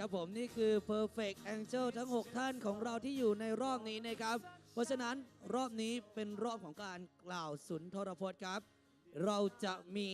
ครับผมนี่คือ Perfect Angel ทั้ง 6 ท่านของเราที่อยู่ในรอบนี้นะครับ เพราะฉะนั้นรอบนี้เป็นรอบของการกล่าวสุนทรพจน์ครับ เราจะมี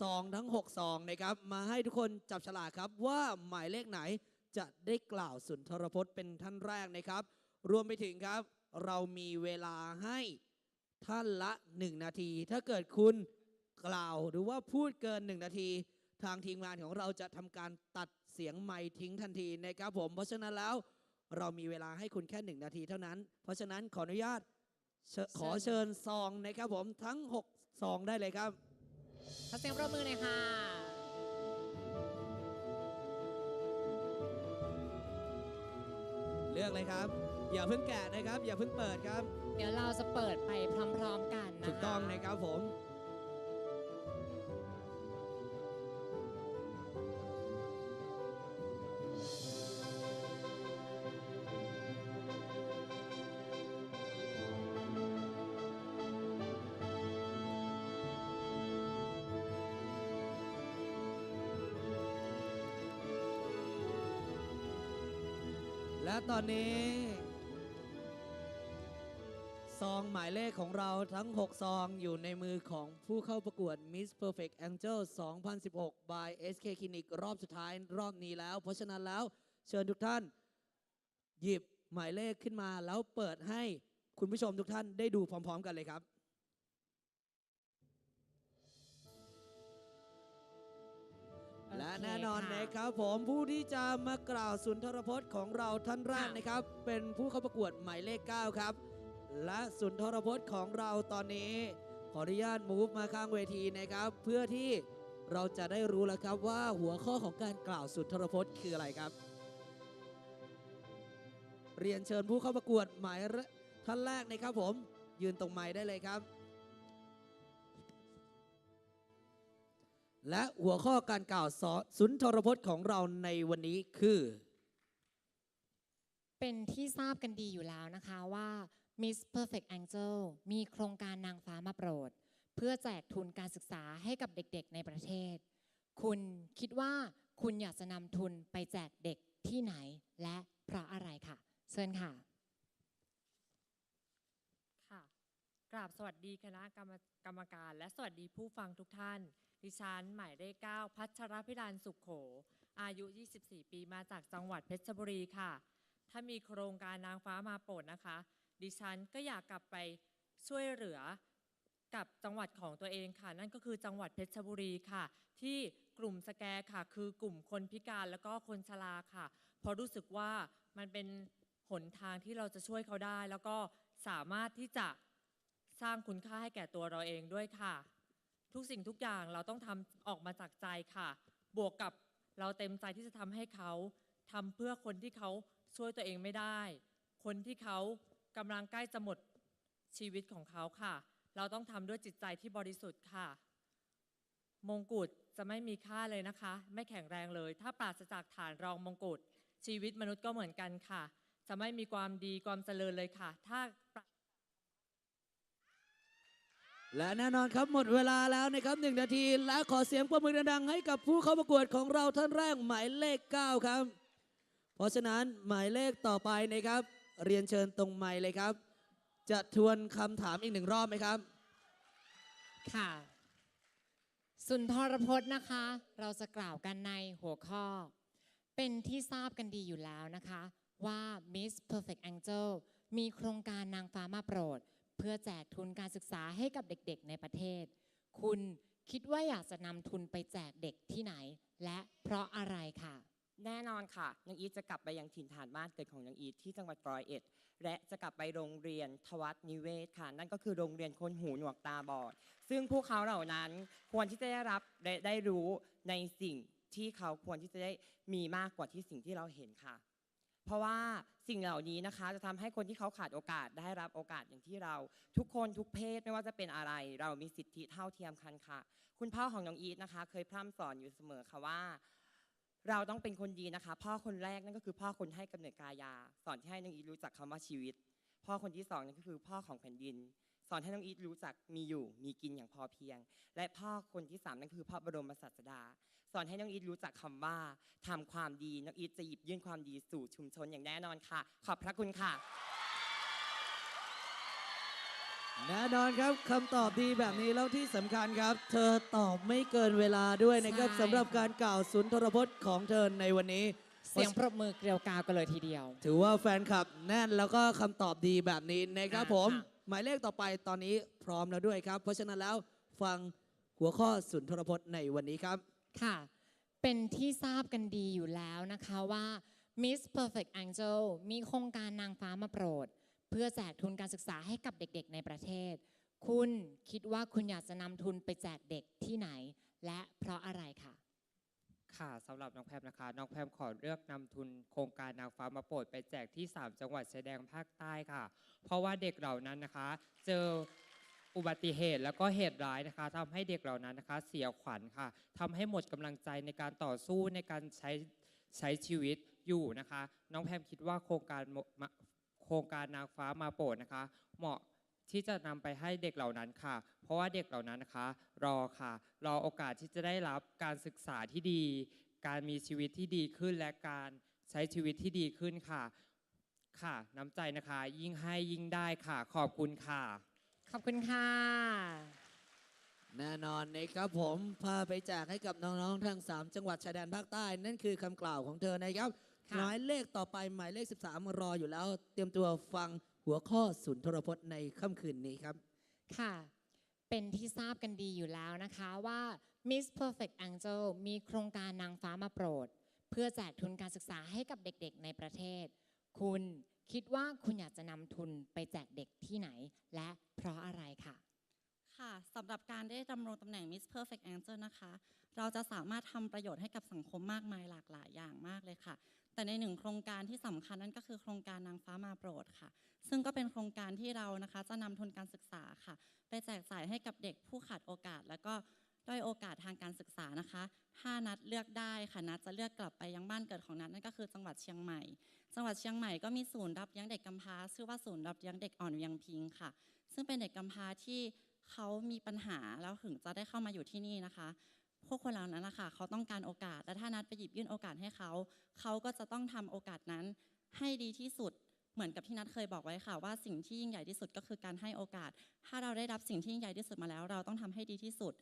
ซองทั้ง6ซองนะครับมาให้ทุกคนจับฉลากครับว่าหมายเลขไหนจะได้กล่าวสุนทรพจน์เป็นท่านแรกนะครับ รวมไปถึงครับ เรามีเวลาให้ท่านละ 1 นาที ถ้าเกิดคุณกล่าวหรือว่าพูดเกิน 1 นาที ทางทีมงานของเราจะทำการตัด เสียงไมค์ทิ้งทันทีนะครับผม เพราะฉะนั้นแล้วเรามีเวลาให้คุณแค่1นาทีเท่านั้น เพราะฉะนั้นขออนุญาตเชิญขอเชิญซองนะครับผมทั้ง6ซองได้เลยครับขอเสียงปรบมือหน่อยค่ะ เลือกเลยครับ อย่าเพิ่งแกะนะครับ อย่าเพิ่งเปิดครับ เดี๋ยวเราจะเปิดไปพร้อมๆกันนะคะถูกต้องนะครับผม และตอนนี้ซองหมายเลขของเราทั้ง 6 ซองอยู่ในมือของผู้เข้าประกวด Miss Perfect Angel 2016 by SK Clinic รอบสุดท้ายรอบนี้แล้ว เพราะฉะนั้นแล้วเชิญทุกท่าน หยิบหมายเลขขึ้นมาแล้วเปิดให้คุณผู้ชมทุกท่านได้ดูพร้อม ๆ กันเลยครับ และแน่นอนนะครับผมผู้ที่จะมากล่าวสุนทรพจน์ของเราท่านแรกนะครับ เป็นผู้เข้าประกวดหมายเลข 9 ครับ และสุนทรพจน์ของเราตอนนี้ ขออนุญาตมูฟมาข้างเวทีนะครับ เพื่อที่เราจะได้รู้แล้วครับว่าหัวข้อของการกล่าวสุนทรพจน์คืออะไรครับ เรียนเชิญผู้เข้าประกวดหมายเลขท่านแรกนะครับผมยืนตรงไม้ได้เลยครับ และหัวข้อการกล่าวสอสุนทรพจน์ของเราในวันนี้คือ เป็นที่ทราบกันดีอยู่แล้วนะคะว่า Miss Perfect Angel มีโครงการนางฟ้ามาโปรด เพื่อแจกทุนการศึกษาให้กับเด็กๆในประเทศ คุณคิดว่าคุณอยากจะนำทุนไปแจกเด็กที่ไหนและเพราะอะไรค่ะ เชิญค่ะ ค่ะ กราบสวัสดีคณะกรรมกรรมการ และสวัสดีผู้ฟังทุกท่าน ดิฉันหมายเลขเก้าพัชรพิรานสุขโข อายุ 24 ปีมาจากจังหวัดเพชรบุรีค่ะ ถ้ามีโครงการนางฟ้ามาโปรดนะคะ ดิฉันก็อยากกลับไปช่วยเหลือกับจังหวัดของตัวเองค่ะ นั่นก็คือจังหวัดเพชรบุรีค่ะ ที่กลุ่มสแกค่ะ คือกลุ่มคนพิการแล้วก็คนชราค่ะเพราะรู้สึกว่ามันเป็นหนทางที่เราจะช่วยเขาได้ แล้วก็สามารถที่จะสร้างคุณค่าให้แก่ตัวเราเองด้วยค่ะ ทุกสิ่งทุกอย่างเราต้องทำออกมาจากใจค่ะ บวกกับเราเต็มใจที่จะทำให้เขาทำเพื่อคนที่เขาช่วยตัวเองไม่ได้ คนที่เขากำลังใกล้จะหมดชีวิตของเขาค่ะ เราต้องทำด้วยจิตใจที่บริสุทธิ์ค่ะ มงกุฎจะไม่มีค่าเลยนะคะ ไม่แข็งแรงเลย ถ้าปราศจากฐานรองมงกุฎชีวิตมนุษย์ก็เหมือนกันค่ะ จะไม่มีความดีความเจริญเลยค่ะ ถ้า และแน่นอนครับหมดเวลาแล้วนะครับหนึ่งนาที และขอเสียงปรบมือดังๆให้กับผู้เข้าประกวดของเราท่านแรกหมายเลข 9 ครับ เพราะฉะนั้นหมายเลขต่อไปนะครับ เรียนเชิญตรงไมค์เลยครับ จะทวนคำถามอีกหนึ่งรอบไหมครับ ค่ะ สุนทรพจน์นะคะ เราจะกล่าวกันในหัวข้อ เป็นที่ทราบกันดีอยู่แล้วนะคะ ว่า Miss Perfect Angel มีโครงการนางฟ้ามาโปรด เพื่อแจกทุนการศึกษาให้กับเด็กๆในประเทศ คุณคิดว่าอยากจะนำทุนไปแจกเด็กที่ไหน และเพราะอะไรค่ะ แน่นอนค่ะนางอีทจะกลับไปยังถิ่นฐานบ้านเกิดของนางอีทที่จังหวัดร้อยเอ็ด และจะกลับไปโรงเรียนทวัตนิเวศค่ะ นั่นก็คือโรงเรียนคนหูหนวกตาบอด ซึ่งพวกเขาเหล่านั้นควรที่จะได้รับได้รู้ในสิ่งที่เขาควรที่จะได้มีมากกว่าที่สิ่งที่เราเห็นค่ะ เพราะว่าสิ่งเหล่านี้นะคะจะทำให้คนที่เขาขาดโอกาสได้รับโอกาสอย่างที่เรา ทุกคนทุกเพศไม่ว่าจะเป็นอะไร เรามีสิทธิเท่าเทียมกันค่ะ คุณพ่อของน้องอีทนะคะ เคยพร่ำสอนอยู่เสมอค่ะว่า เราต้องเป็นคนดีนะคะ พ่อคนแรกนั่นก็คือพ่อคนให้กำเนิดกายา สอนที่ให้น้องอีทรู้จักคำว่าชีวิต พ่อคนที่สองนั่นก็คือพ่อของแผ่นดิน สอนให้น้องอีทรู้จักมีอยู่ มีกินอย่างพอเพียง และพ่อคนที่สามนั่นคือพระบรมศาสดา สอนให้น้องอีทรู้จักคำว่าทำความดีน้องอีทจะหยิบยื่นความดีสู่ชุมชนอย่างแน่นอนค่ะ ขอบพระคุณค่ะ แน่นอนครับคำตอบดีแบบนี้แล้วที่สำคัญครับ เธอตอบไม่เกินเวลาด้วยนะครับใช่สำหรับค่ะการกล่าวสุนทรพจน์ของเธอในวันนี้เสียงปรบมือเกลียวกราวกันเลยทีเดียว ถือว่าแฟนคลับแน่นแล้วก็คำตอบดีแบบนี้นะครับอ่าผมค่ะ หมายเลขต่อไปตอนนี้พร้อมแล้วด้วยครับ เพราะฉะนั้นแล้วฟังหัวข้อสุนทรพจน์ในวันนี้ครับ ค่ะ เป็นที่ทราบกันดีอยู่แล้วนะคะว่า Miss Perfect Angel มีโครงการนางฟ้ามาโปรด เพื่อแจกทุนการศึกษาให้กับเด็กๆ ในประเทศ คุณคิดว่าคุณอยากจะนำทุนไปแจกเด็กที่ไหน และเพราะอะไรค่ะ ค่ะสำหรับน้องแพมนะคะ น้องแพมขอเลือกนำทุนโครงการนางฟ้ามาโปรดไปแจกที่ 3 จังหวัดชายแดนภาคใต้ค่ะ เพราะว่าเด็กเหล่านั้นนะคะ เจออุบัติเหตุแล้วก็เหตุร้ายนะคะทำให้เด็กเหล่านั้นนะคะ เสียขวัญค่ะทำให้หมดกำลังใจในการต่อสู้ในการใช้ใช้ชีวิตอยู่นะคะ น้องแพมคิดว่าโครงการโมมาโครงการนางฟ้ามาโปรดนะคะ เหมาะที่จะนำไปให้เด็กเหล่านั้นค่ะ เพราะว่าเด็กเหล่านั้นนะคะ รอค่ะ รอโอกาสที่จะได้รับการศึกษาที่ดี การมีชีวิตที่ดีขึ้นและการใช้ชีวิตที่ดีขึ้นค่ะ ค่ะน้ำใจนะคะ ยิ่งให้ยิ่งได้ค่ะ ขอบคุณค่ะ ขอบคุณค่ะ แน่นอนนะครับผมพาไปแจกให้กับน้องๆทั้ง3 จังหวัดชายแดนภาคใต้ นั่นคือคำกล่าวของเธอนะครับค่ะหมายเลขต่อไปหมายเลข 13 รออยู่แล้ว เตรียมตัวฟังหัวข้อสุนทรพจน์ในค่ำคืนนี้ครับ ค่ะ เป็นที่ทราบกันดีอยู่แล้วนะคะว่า Miss Perfect Angel มีโครงการนางฟ้ามาโปรด เพื่อแจกทุนการศึกษาให้กับเด็กๆในประเทศ คุณคิดว่าคุณอยากจะนำทุนไปแจกเด็กที่ไหน และเพราะอะไรค่ะ ค่ะสำหรับการได้ดำรงตำแหน่ง Miss Perfect Angel นะคะ เราจะสามารถทำประโยชน์ให้กับสังคมมากมายหลากหลายอย่างมากเลยค่ะ แต่ในหนึ่งโครงการที่สำคัญนั่นก็คือโครงการนางฟ้ามาโปรดค่ะ ซึ่งก็เป็นโครงการที่เรานะคะจะนำทุนการศึกษาค่ะ ไปแจกจ่ายให้กับเด็กผู้ขาดโอกาส แล้วก็ด้อยโอกาสทางการศึกษานะคะถ้านัดเลือกได้ค่ะ นัดจะเลือกกลับไปยังบ้านเกิดของนัดนั่นก็คือจังหวัดเชียงใหม่ จังหวัดเชียงใหม่ก็มีศูนย์รับเลี้ยงเด็กกำพร้า ชื่อว่าศูนย์รับเลี้ยงเด็กอ่อนเวียงพิงค่ะ ซึ่งเป็นเด็กกำพร้าที่เขามีปัญหาแล้วถึงจะได้เข้ามาอยู่ที่นี่นะคะ พวกคนเหล่านั้นนะคะเขาต้องการโอกาส และถ้านัดไปหยิบยื่นโอกาสให้เขา เขาก็จะต้องทำโอกาสนั้นให้ดีที่สุดเหมือนกับที่นัดเคยบอกไว้ค่ะ ว่าสิ่งที่ยิ่งใหญ่ที่สุดก็คือการให้โอกาส ถ้าเราได้รับสิ่งที่ยิ่งใหญ่ที่สุดมาแล้ว เราต้องทำให้ดีที่สุด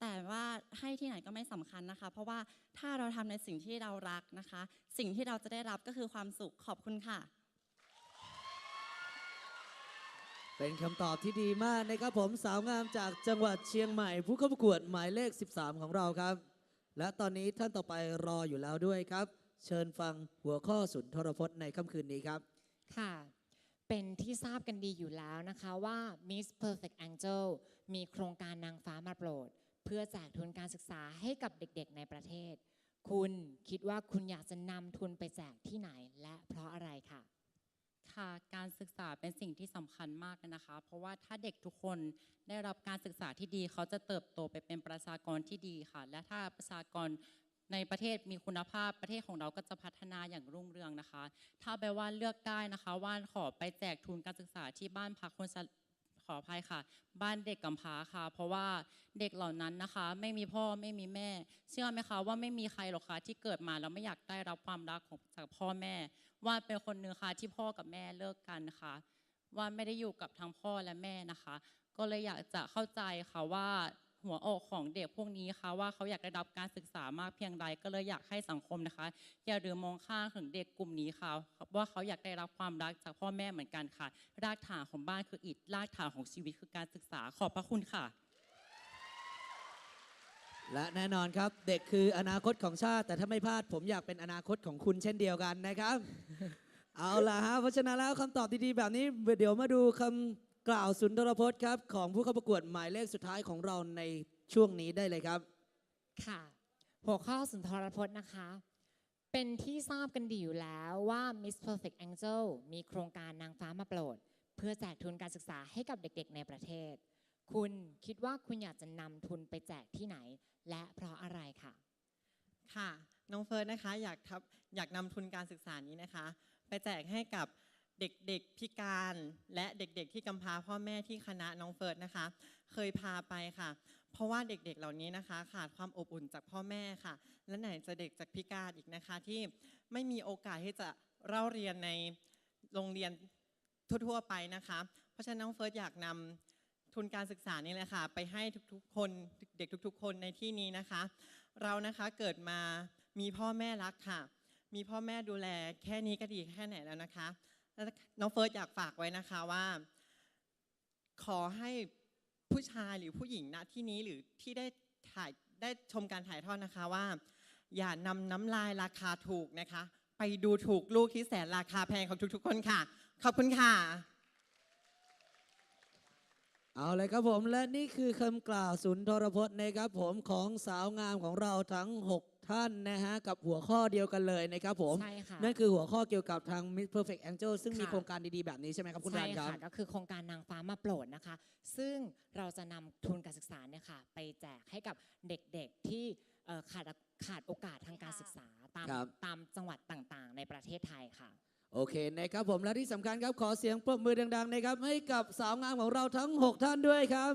แต่ว่าให้ที่ไหนก็ไม่สำคัญนะคะ เพราะว่าถ้าเราทำในสิ่งที่เรารักนะคะ สิ่งที่เราจะได้รับก็คือความสุขขอบคุณค่ะ เป็นคำตอบที่ดีมากนะครับผมสาวงามจากจังหวัดเชียงใหม่ ผู้เข้าประกวดหมายเลข 13 ของเราครับ และตอนนี้ท่านต่อไปรออยู่แล้วด้วยครับ เชิญฟังหัวข้อสุนทรพจน์ในค่ำคืนนี้ครับ ค่ะ เป็นที่ทราบกันดีอยู่แล้วนะคะว่า Miss Perfect Angel มีโครงการนางฟ้ามาโปรด เพื่อแจกทุนการศึกษาให้กับเด็กๆ ในประเทศ คุณคิดว่าคุณอยากจะนำทุนไปแจกที่ไหนและเพราะอะไรค่ะ ค่ะการศึกษาเป็นสิ่งที่สำคัญมากนะคะ เพราะว่าถ้าเด็กทุกคนได้รับการศึกษาที่ดีเขาจะเติบโตไปเป็นประชากรที่ดีค่ะ และถ้าประชากรในประเทศมีคุณภาพประเทศของเราก็จะพัฒนาอย่างรุ่งเรืองนะคะ ถ้าแปลว่าเลือกได้นะคะว่านขอไปแจกทุนการศึกษาที่บ้านพักคน ออภัยค่ะ บ้านเด็กกำพร้าค่ะ เพราะว่าเด็กเหล่านั้นนะคะ ไม่มีพ่อไม่มีแม่ เชื่อไหมคะว่าไม่มีใครหรอกคะที่เกิดมาแล้วไม่อยากได้รับความรักของจากพ่อแม่ ว่าเป็นคนหนึ่งค่ะที่พ่อกับแม่เลิกกันนะคะ ว่าไม่ได้อยู่กับทั้งพ่อและแม่นะคะ ก็เลยอยากจะเข้าใจค่ะว่า หัวอกของเด็กพวกนี้ค่ะว่าเขาอยากได้รับการศึกษามากเพียงใดก็เลยอยากให้สังคมนะคะ อย่าลืมมองข้ามถึงเด็กกลุ่มนี้ค่ะว่าเขาอยากได้รับความรักจากพ่อแม่เหมือนกันค่ะ รากฐานของบ้านคืออิฐรากฐานของชีวิตคือการศึกษาขอบพระคุณค่ะ และแน่นอนครับเด็กคืออนาคตของชาติ แต่ถ้าไม่พลาด ผมอยากเป็นอนาคตของคุณเช่นเดียวกันนะครับ เอาล่ะฮะเพราะฉะนั้นแล้วคำตอบดีๆแบบนี้เดี๋ยวมาดูคำ กล่าวสุนทรพจน์ครับ ของผู้เข้าประกวดหมายเลขสุดท้ายของเราในช่วงนี้ได้เลยครับ ค่ะ หัวข้อสุนทรพจน์นะคะ เป็นที่ทราบกันดีอยู่แล้วว่า Miss Perfect Angel มีโครงการนางฟ้ามาโปรด เพื่อแจกทุนการศึกษาให้กับเด็กๆในประเทศ คุณคิดว่าคุณอยากจะนำทุนไปแจกที่ไหน และเพราะอะไรค่ะ ค่ะ น้องเฟิร์สนะคะอยากทับอยากนำทุนการศึกษานี้นะคะ ไปแจกให้กับ เด็กๆพิการและเด็กๆที่กำพร้าพ่อแม่ที่คณะน้องเฟิร์สนะคะ เคยพาไปค่ะ เพราะว่าเด็กๆเหล่านี้นะคะ ขาดความอบอุ่นจากพ่อแม่ค่ะ และไหนจะเด็กจากพิการอีกนะคะ ที่ไม่มีโอกาสที่จะเล่าเรียนในโรงเรียนทั่วๆไปนะคะ เพราะฉะนั้นน้องเฟิร์สอยากนำทุนการศึกษานี่แหละค่ะ ไปให้ทุกๆคนเด็กทุก ๆ คนในที่นี้นะคะ เรานะคะเกิดมามีพ่อแม่รักค่ะ มีพ่อแม่ดูแลแค่นี้ก็ดีแค่ไหนแล้วนะคะ น้องเฟิร์สอยากฝากไว้นะคะว่า ขอให้ผู้ชายหรือผู้หญิงณที่นี้หรือที่ได้ถ่ายได้ชมการถ่ายทอดนะคะว่า อย่านำน้ำลายราคาถูกนะคะ ไปดูถูกลูกที่แสนราคาแพงของทุกๆคนค่ะ ขอบคุณค่ะ เอาเลยครับผมและนี่คือคำกล่าวสุนทรพจน์นะครับผมของสาวงามของเราทั้ง 6 ท่านนะฮะกับหัวข้อเดียวกันเลยนะครับผม ใช่ค่ะ นั่นคือหัวข้อเกี่ยวกับทาง Miss Perfect Angel ซึ่งมีค่ะ โครงการดีๆ แบบนี้ใช่ไหมครับคุณใช่รันครับ ค่ะก็คือโครงการนางฟ้ามาโปรดนะคะ ซึ่งเราจะนำทุนการศึกษาเนี่ยค่ะไปแจกให้กับเด็กๆที่เอ่อขาดขาดโอกาสทางการศึกษาตามครับ ตามจังหวัดต่างๆ ในประเทศไทยค่ะ โอเคนะครับผมและที่สำคัญครับขอเสียงปรบมือดังๆนะครับให้กับสาวงามของเราทั้ง 6 ท่านด้วยครับ